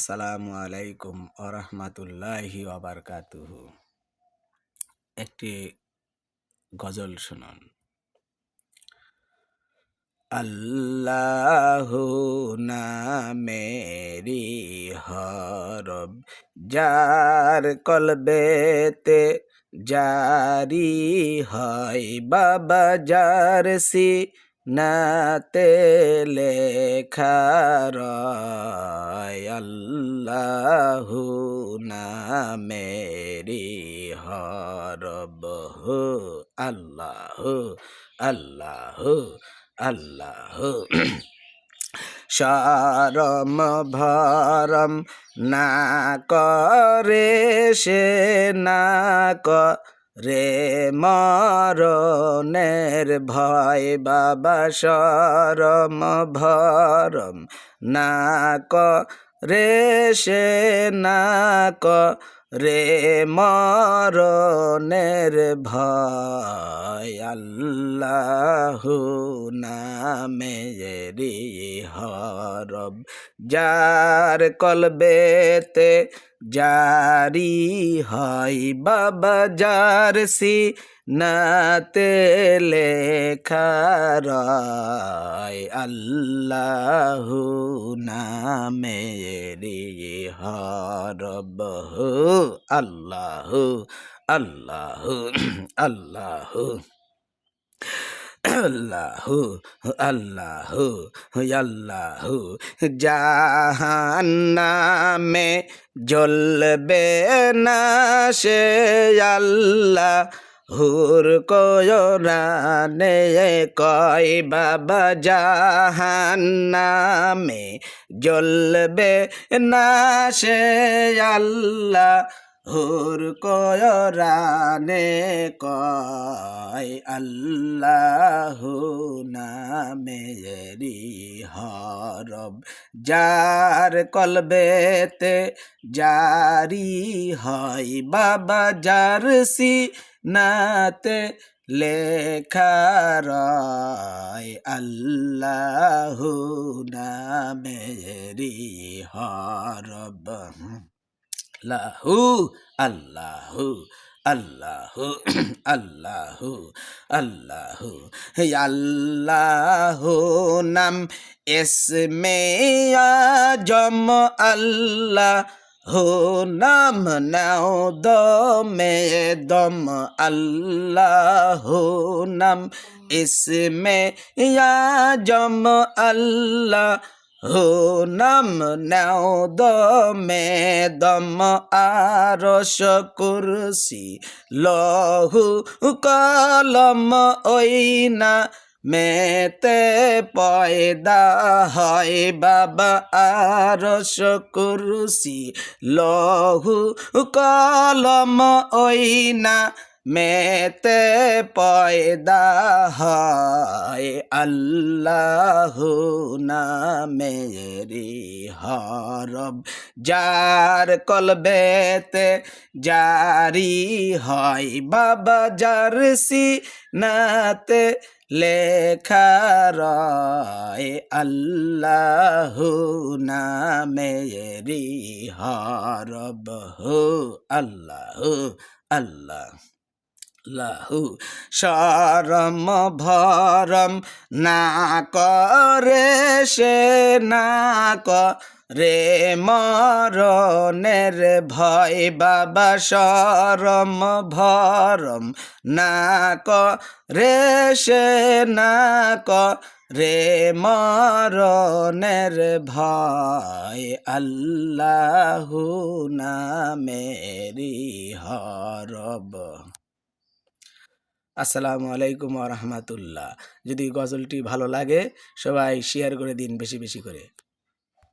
আসসালামু আলাইকুম আরহামাতুল্লাহি ওবারকাতুহু একটি গজল শুনুন। আল্লাহ নামেরি হরব যার কলবেতে জারি হয় বাবা যার সি নাতে লেখার আল্লাহু নামেরি হরব হো আল্লাহ আল্লাহ আল্লাহ। সরম ভরম না করে সে না রে মরণের ভয় বাবা সরম ভরম। না রে সে না রে মরণের ভয়। আল্লাহ নামেরি হরব। যার কলবেতে জারি হয় বাবা, যার সি নাতে লেখার আল্লাহ নামেরি হরব। আল্লাহ আল্লাহ আল্লাহ। আল্লাহ আল্লাহ আল্লাহ জাহান্নামে জ্বলবে না সে আল্লাহ হুর কয়রানে কয়, বাবা জাহান্নামে জ্বলবে না সে আল্লাহ হুর কয়রানে কয়, আল্লাহ নামেরি হরব। যার কলবেতে জারি হয় বাবা, যার সি নাতে লেখার আল্লাহ নামেরি হরব। লাহু আল্লাহু আল্লাহু আল্লাহু আল্লাহু। হে আল্লাহু নাম এসমে আজম আল্লাহ হো নাম নাও দমে দম। আল্লাহ নাম ইসমে আজম আল্লাহ হো নাম নাও দমে, দম আরস কুরসি, লহু কলম ওইনা মেতে পয়দা হয় বাবা আরস কুরসি, লহু কলম ওইনা মেতে পয়দা হয়, আল্লাহ না নামেরি হরব যার কলবেতে জারি হয়, বাবা জারসি নাতে লেখার আল্লাহ নামেরি হরব হো, আল্লাহ আল্লাহ। লাহু সরম ভরম না করে সে না রে মরণের ভয় বাবা সরম ভরম না রে সে না রে মরণের ভয় আল্লাহ নামেরি হরব। আসসালামু আলাইকুম রহমতুল্লাহ। যদি গজলটি ভালো লাগে সবাই শেয়ার করে দিন বেশি বেশি করে।